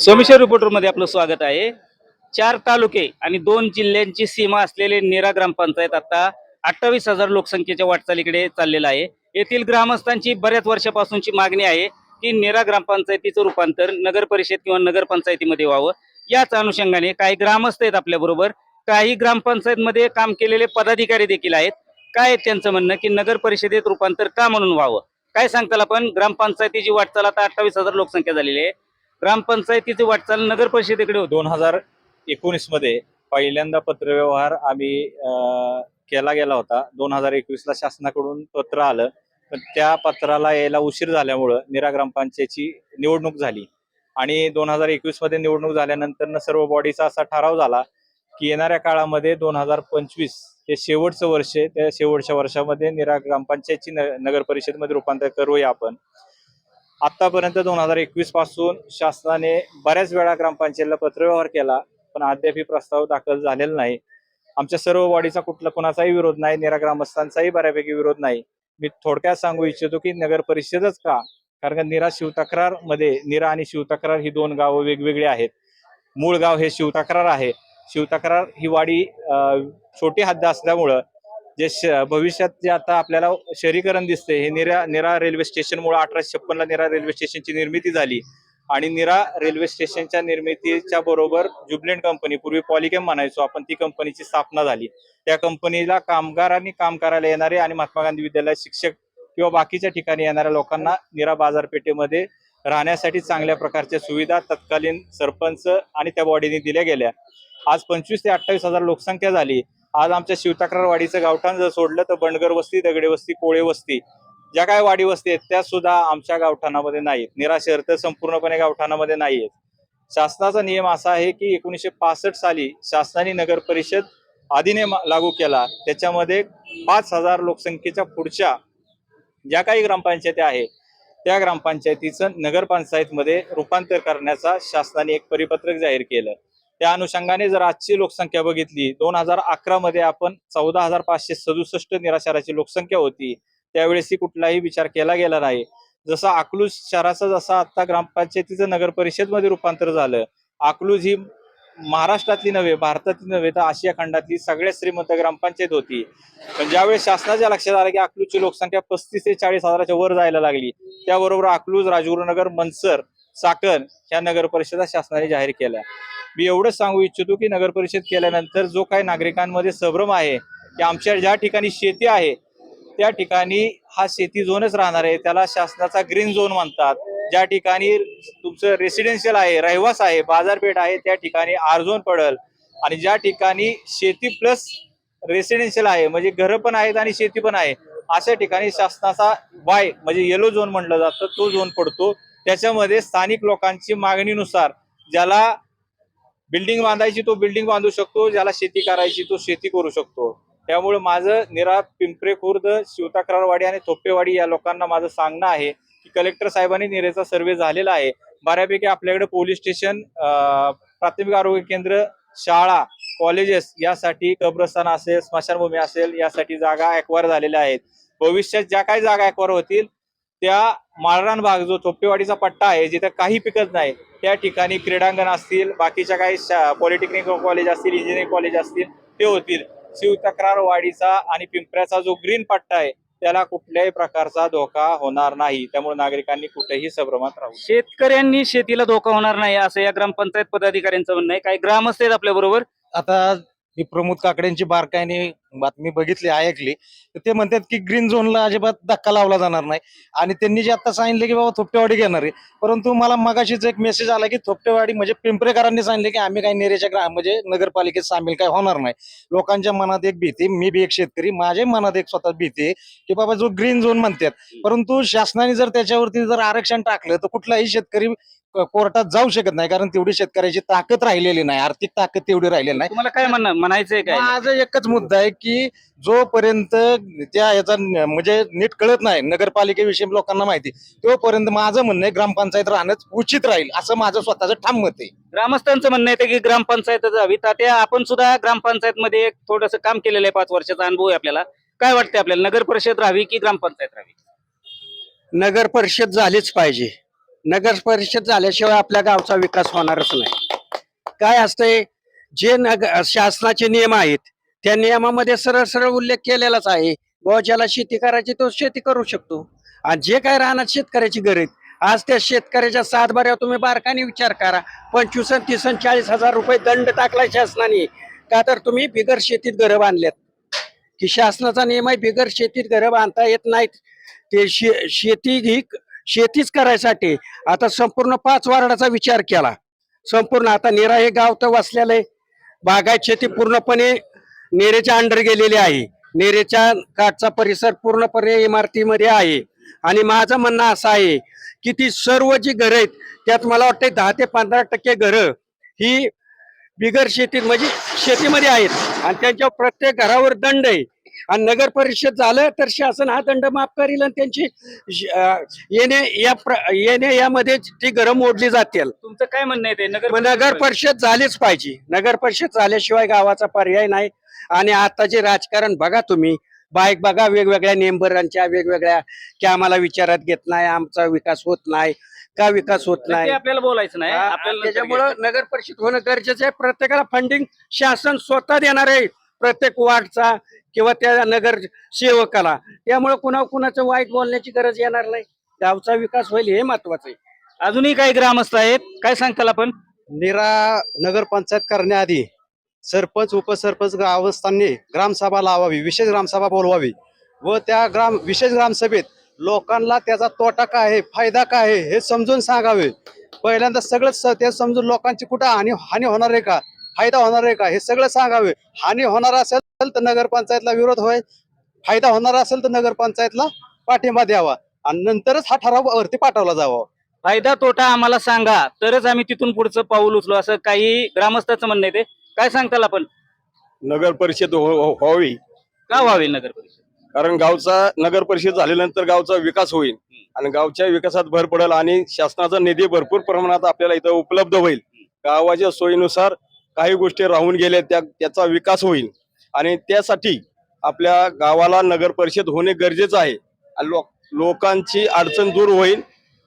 सोमेश्वर रिपोर्टरमध्ये आपलं स्वागत आहे. चार तालुके आणि दोन जिल्ह्यांची सीमा असलेले नेरा ग्रामपंचायत आता अठ्ठावीस हजार लोकसंख्येच्या वाटचालीकडे चाललेला आहे. येथील ग्रामस्थांची बऱ्याच वर्षापासूनची मागणी आहे की नेरा ग्रामपंचायतीचं रूपांतर नगर परिषद किंवा नगरपंचायतीमध्ये व्हावं. याच अनुषंगाने काही ग्रामस्थ आहेत आपल्याबरोबर काही ग्रामपंचायतमध्ये काम केलेले पदाधिकारी देखील आहेत. काय त्यांचं म्हणणं की नगर परिषदेत रूपांतर का म्हणून व्हावं? काय सांगताल आपण? ग्रामपंचायतीची वाटचाल आता अठ्ठावीस हजार लोकसंख्या झालेली आहे. ग्रामपंचायतीची वाटचाल नगर परिषदेकडे होती. दोन हजार एकोणीसमध्ये पहिल्यांदा पत्रव्यवहार आम्ही अं, केला गेला होता. दोन हजार एकवीसला शासनाकडून पत्र आलं. पण त्या पत्राला यायला उशीर झाल्यामुळं निरा ग्रामपंचायतची निवडणूक झाली. आणि दोन हजार एकवीसमध्ये निवडणूक झाल्यानंतर सर्व बॉडीचा असा ठराव झाला की येणाऱ्या काळामध्ये दोन हजार पंचवीस हे शेवटचं वर्ष आहे. त्या शेवटच्या वर्षामध्ये निरा ग्रामपंचायतची न- नगर परिषदेमध्ये रूपांतर करूया आपण. आतापर्यंत दोन हजार एकवीसपासून शासनाने बऱ्याच वेळा ग्रामपंचायतीला पत्रव्यवहार केला पण अद्याप ही प्रस्ताव दाखल झालेला नाही. आमच्या सर्व वाडीचा कुठला कुणाचाही विरोध नाही निरा ग्रामस्थांचाही बऱ्यापैकी विरोध नाही. मी थोडक्यात सांगू इच्छितो की नगर परिषदच का? कारण का निरा शिवतक्रारमध्ये निरा आणि शिवतक्रार ही दोन गावं वेगवेगळी आहेत. मूळ गाव हे शिवतक्रार आहे. शिवतक्रार ही वाडी छोटी हद्द असल्यामुळं जे श- भविष्यात जे आता आपल्याला शहरीकरण दिसते हे निरा निरा रेल्वे स्टेशनमुळे अठराशे छप्पनला निरा रेल्वे स्टेशनची निर्मिती झाली. आणि निरा रेल्वे स्टेशनच्या निर्मितीच्या बरोबर जुबलेंट कंपनी पूर्वी पॉलिकेम म्हणायचो आपण ती कंपनीची स्थापना झाली. त्या कंपनीला कामगारांनी काम करायला येणारे आणि महात्मा गांधी विद्यालयात शिक्षक किंवा बाकीच्या ठिकाणी येणाऱ्या लोकांना निरा बाजारपेठेमध्ये राहण्यासाठी चांगल्या प्रकारच्या सुविधा तत्कालीन सरपंच आणि त्या बॉडीने दिल्या गेल्या. आज पंचवीस ते अठ्ठावीस हजार लोकसंख्या झाली. आज आमच्या शिवतक्रारवाडीचं गावठाण जर सोडलं तर बंडगर वस्ती दगडे वस्ती कोळे वस्ती ज्या काय वाडी वस्ती आहेत त्या सुद्धा आमच्या गावठाणामध्ये नाहीत निरा शहर तर संपूर्णपणे गावठाणामध्ये नाहीयेत. शासनाचा नियम असा आहे की एकोणीसशे पासष्ट साली शासनाने नगर परिषद आधीने लागू केला. त्याच्यामध्ये पाच हजार लोकसंख्येच्या पुढच्या ज्या काही ग्रामपंचायती आहेत त्या ग्रामपंचायतीचं नगरपंचायतमध्ये रूपांतर करण्याचा शासनाने एक परिपत्रक जाहीर केलं. त्या अनुषंगाने जर आजची लोकसंख्या बघितली दोन हजार अकरा मध्ये आपण चौदा हजार पाचशे सदुसष्ट निराशराची लोकसंख्या होती. त्यावेळेस ही कुठलाही विचार केला गेला नाही. जसा अकलूज शहराचं जसं आता ग्रामपंचायतीचं नगर परिषदमध्ये रूपांतर झालं अकलूज ही महाराष्ट्रातली नव्हे भारतातली नव्हे तर आशिया खंडातली सगळ्यात श्रीमंत ग्रामपंचायत होती. पण ज्यावेळेस शासनाच्या लक्षात आलं की अकलूजची लोकसंख्या पस्तीस ते चाळीस हजाराच्या वर जायला लागली त्याबरोबर अकलूज राजगुरुनगर मनसर चाकण ह्या नगर परिषदा शासनाने जाहीर केल्या. मी एवढंच सांगू इच्छितो की नगर परिषद केल्यानंतर जो काही नागरिकांमध्ये संभ्रम आहे की आमच्या ज्या ठिकाणी शेती आहे त्या ठिकाणी हा शेती झोनच राहणार आहे. त्याला शासनाचा ग्रीन झोन म्हणतात. ज्या ठिकाणी तुमचं रेसिडेन्शियल आहे रहिवास आहे बाजारपेठ आहे त्या ठिकाणी आर झोन पडल. आणि ज्या ठिकाणी शेती प्लस रेसिडेन्शियल आहे म्हणजे घरं पण आहेत आणि शेती पण आहे अशा ठिकाणी शासनाचा वाय म्हणजे येलो झोन म्हटलं जातं तो झोन पडतो. त्याच्यामध्ये स्थानिक लोकांची मागणीनुसार ज्याला बिल्डिंग बांधायची तो बिल्डिंग बांधू शकतो ज्याला शेती करायची तो शेती करू शकतो. त्यामुळे माझं निरा पिंपरे खुर्द शिवतक्रारवाडी आणि थोप्पेवाडी या लोकांना माझं सांगणं आहे की कलेक्टर साहेबांनी निरेचा सर्वे झालेला आहे. बऱ्यापैकी आपल्याकडे पोलीस स्टेशन प्राथमिक आरोग्य केंद्र शाळा कॉलेजेस यासाठी कब्रस्तान असेल स्मशानभूमी असेल यासाठी जागा ऍक्वायर झालेल्या आहेत. भविष्यात ज्या काही जागा ऍक्वायर होतील त्या माळरान भाग जो चोप्पेवाडीचा पट्टा आहे जिथे काही पिकत नाही त्या ठिकाणी क्रीडांगण असतील बाकीच्या काही पॉलिटेक्निक कॉलेज असतील इंजिनिअरिंग कॉलेज असतील ते होतील. शिवतक्रारवाडीचा आणि पिंपऱ्याचा जो ग्रीन पट्टा आहे त्याला कुठल्याही प्रकारचा धोका होणार नाही. त्यामुळे नागरिकांनी कुठेही संभ्रमात राहू. शेतकऱ्यांनी शेतीला धोका होणार नाही असं या ग्रामपंचायत पदाधिकाऱ्यांचं म्हणणं आहे. काही ग्रामस्थ आहेत आपल्या बरोबर आता मी प्रमोद काकड्यांची बारकाईने बातमी बघितली ऐकली तर ते म्हणतात की ग्रीन झोनला अजिबात धक्का लावला जाणार नाही. आणि त्यांनी जे आता सांगितले की बाबा थोपटेवाडी घेणार आहे. परंतु मला मगाशीच एक मेसेज आला की थोपटेवाडी म्हणजे पिंपरेकरांनी सांगितले की आम्ही काही नेरेच्या ग्रा म्हणजे नगरपालिकेत सामील काय होणार नाही. लोकांच्या मनात एक भीती मी बी एक शेतकरी माझ्या मनात एक स्वतः भीती आहे की बाबा जो ग्रीन झोन म्हणतात. परंतु शासनाने जर त्याच्यावरती जर आरक्षण टाकलं तर कुठलाही शेतकरी कोर्टात जाऊ शकत नाही. कारण तेवढी शेतकऱ्याची ताकद राहिलेली नाही. आर्थिक ताकद तेवढी राहिलेली नाही. तुम्हाला काय म्हणणं म्हणायचंय काय? माझं एकच मुद्दा आहे की जोपर्यंत त्या याचा म्हणजे नीट कळत नाही नगरपालिकेविषयी लोकांना माहिती तोपर्यंत माझं म्हणणं आहे ग्रामपंचायत राहणंच उचित राहील असं माझं स्वतःचं ठाम मत आहे. ग्रामस्थांचं म्हणणं येतं की ग्रामपंचायत जावी तात्या आपण सुद्धा ग्रामपंचायत मध्ये थोडस काम केलेलं आहे पाच वर्षाचा अनुभव आहे आपल्याला. काय वाटतंय आपल्याला? नगर परिषद राहावी की ग्रामपंचायत राहावी? नगर परिषद झालीच पाहिजे. नगर परिषद झाल्याशिवाय आपल्या गावचा विकास होणारच नाही. काय असतंय? जे नग शासनाचे नियम आहेत त्या नियमामध्ये सरळ सरळ उल्लेख केलेलाच आहे. व ज्याला शेती करायची तो शेती करू शकतो. आणि जे काय राहणार शेतकऱ्याची गरज आज त्या शेतकऱ्याच्या सातबाऱ्यावर तुम्ही बारकाने विचार करा. पंचवीस तीस चाळीस हजार रुपये दंड टाकलाय शासनाने. का तर तुम्ही बिगर शेतीत घरं बांधल्यात. की शासनाचा नियम आहे बिगर शेतीत घरं बांधता येत नाहीत. ते शे शेती ही शेतीच करायसाठी. आता संपूर्ण पाच वार्डाचा विचार केला. संपूर्ण आता निरा हे गाव तर वसलेलं आहे. बागायत शेती पूर्णपणे नेरेच्या अंडर गेलेली आहे. नेरेच्या काठचा परिसर पूर्णपणे इमारतीमध्ये आहे. आणि माझं म्हणणं असं आहे की ती सर्व जी घरं आहेत त्यात मला वाटतं दहा ते पंधरा टक्के घरं ही बिगर शेतीत म्हणजे शेतीमध्ये आहेत. आणि त्यांच्या प्रत्येक घरावर दंड आहे. आणि नगर परिषद झालं तर शासन हा दंड माफ करील आणि त्यांची येणे या येणे यामध्ये ती घरं मोडली जातील. तुमचं काय म्हणणं आहे ते? नगर नगर परिषद झालीच पाहिजे. नगर परिषद झाल्याशिवाय गावाचा पर्याय नाही. आणि आताचे राजकारण बघा तुम्ही. बाईक बघा वेगवेगळ्या नेंबरांच्या वेगवेगळ्या की आम्हाला विचारात घेत नाही आमचा विकास होत नाही. का विकास होत नाही? आपल्याला बोलायचं नाही. त्याच्यामुळं नगर परिषद होणं गरजेचं आहे. प्रत्येकाला फंडिंग शासन स्वतः देणार आहे. प्रत्येक वार्डचा किंवा त्या नगर सेवकाला. त्यामुळे कुणा कुणाचं वाईट बोलण्याची गरज येणार नाही. गावचा विकास होईल हे महत्वाचं आहे. अजूनही काही ग्रामस्थ आहेत काय सांगताल आपण? निरा नगरपंचायत करण्याआधी सरपंच उपसरपंच ग्रामस्थांनी ग्रामसभा लावावी विशेष ग्रामसभा बोलवावी व त्या ग्राम विशेष ग्रामसभेत लोकांना त्याचा तोटा काय आहे फायदा काय आहे हे समजून सांगावे. पहिल्यांदा सगळं स- ते समजून लोकांची कुठं हानी हानी होणार आहे का? फायदा होणार आहे का? हे सगळं सांगावे. हानी होणार असेल तर नगरपंचायतला विरोध होईल फायदा होणार असेल तर नगरपंचायतला पाठिंबा द्यावा. आणि नंतरच हा ठराव वरती पाठवला जावा. फायदा तोटा आम्हाला सांगा. तरच आम्ही तिथून पुढचं पाऊल उचलू. असं काही ग्रामस्थाचं म्हणणं आहे ते. काय सांगताल आपण? नगर परिषद हो- हो- व्हावी. का व्हावी नगर परिषद? कारण गावचा नगर परिषद झाल्यानंतर गावचा विकास होईल. आणि गावच्या विकासात भर पडेल आणि शासनाचा निधी भरपूर प्रमाणात आपल्याला इथं उपलब्ध होईल. गावाच्या सोयीनुसार काही गोष्टी राहून गेल्या त्या त्याचा विकास होईल. आणि त्यासाठी आपल्या गावाला नगर परिषद होणे गरजेचं आहे. आणि लोक लोकांची अडचण दूर होईल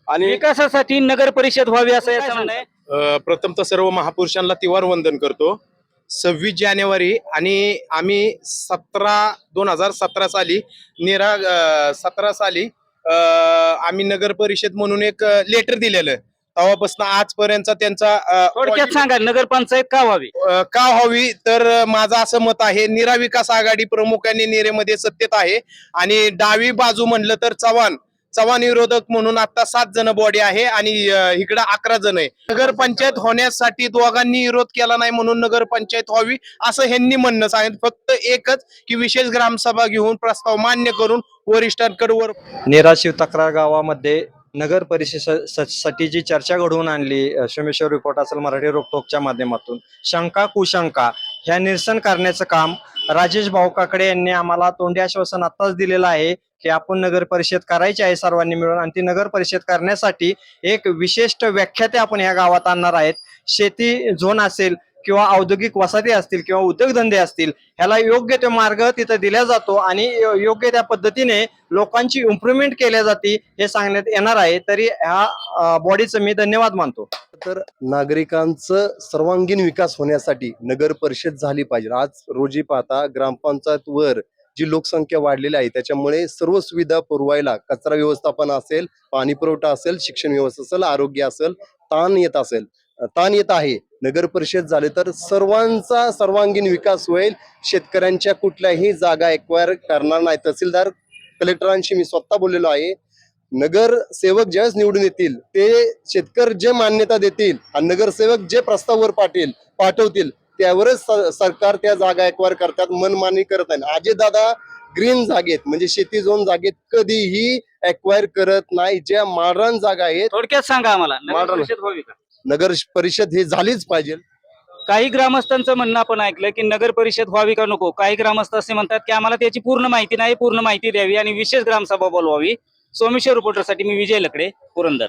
आणि विकासासाठी नगर परिषद व्हावी असं याचं म्हणणं आहे. अ, प्रथमतः सर्व महापुरुषांना तिवार वंदन करतो. सव्वीस जानेवारी आणि आम्ही सतरा दोन हजार सतरा साली नेरा सतरा साली अ, आम्ही नगर परिषद म्हणून एक लेटर दिलेलं. तेव्हापासून आजपर्यंत त्यांचा अ, थोडक्यात सांगा नगर पंचायत का व्हावी? अ, का व्हावी? तर अ, माझं असं मत आहे निरा विकास आघाडी प्रमुखांनी निरेमध्ये सत्तेत आहे. आणि डावी बाजू म्हणलं तर चव्हाण. चव्हाण विरोधक म्हणून आता सात जण बॉडी आहे आणि अ, इकडं अकरा जण आहे. नगरपंचायत होण्यासाठी दोघांनी विरोध केला नाही म्हणून नगरपंचायत व्हावी असं ह्यांनी म्हणणं सांगितलं फक्त एकच की विशेष ग्रामसभा घेऊन प्रस्ताव मान्य करून वरिष्ठांकडे वर नेराशिव तक्रार गावामध्ये नगर परिषदेसाठी जी चर्चा घडवून आणली सोमेश्वर रिपोर्ट असेल मराठी रोकटोकच्या माध्यमातून शंका कुशंका ह्या निरसन करण्याचं काम राजेश भाऊ काकडे यांनी आम्हाला तोंडी आश्वासन आत्ताच दिलेलं आहे की आपण नगर परिषद करायची आहे सर्वांनी मिळून आणि ती नगर परिषद करण्यासाठी एक विशिष्ट व्याख्याते आपण या गावात आणणार आहेत. शेती झोन असेल किंवा औद्योगिक वसाहती असतील किंवा उद्योगधंदे असतील ह्याला योग्य तो मार्ग तिथं दिला जातो आणि योग्य त्या पद्धतीने लोकांची इम्प्रुव्हमेंट केल्या जाते हे सांगण्यात येणार आहे. तरी ह्या बॉडीचं मी धन्यवाद मानतो. तर नागरिकांचं सर्वांगीण विकास होण्यासाठी नगर परिषद झाली पाहिजे. आज रोजी पाहता ग्रामपंचायत वर जी लोकसंख्या वाढलेली आहे त्याच्यामुळे सर्व सुविधा पुरवायला कचरा व्यवस्थापन असेल पाणी पुरवठा असेल शिक्षण व्यवस्था असेल आरोग्य असेल ताण येत असेल. ताण येत आहे. नगर परिषद झाले तर सर्वांचा सर्वांगीण विकास होईल. शेतकऱ्यांच्या कुठल्याही जागा एक्वायर करणार नाही. तहसीलदार कलेक्टरांशी मी स्वतः बोललेलो आहे. नगर सेवक ज्यावेळेस निवडून येतील ते शेतकरी जे मान्यता देतील आणि नगरसेवक जे प्रस्ताव वर पाटील पाठवतील त्यावरच सरकार त्या जागा एक्वायर करतात मनमानी करत आहे अजय दादा ग्रीन जागेत म्हणजे शेती झोन जागेत कधीही एक्वायर करत नाही. ज्या मॉडर्न जागा आहेत थोडक्यात सांगा आम्हाला. नगर Modern. परिषद व्हावी का? नगर परिषद हे झालीच पाहिजे. काही ग्रामस्थांचं म्हणणं आपण ऐकलं की नगर परिषद व्हावी का नको? काही ग्रामस्थ असे म्हणतात की आम्हाला त्याची पूर्ण माहिती नाही पूर्ण माहिती द्यावी आणि विशेष ग्रामसभा बोलवावी. सोमेश्वर रिपोर्टरसाठी मी विजय लकडे पुरंदर.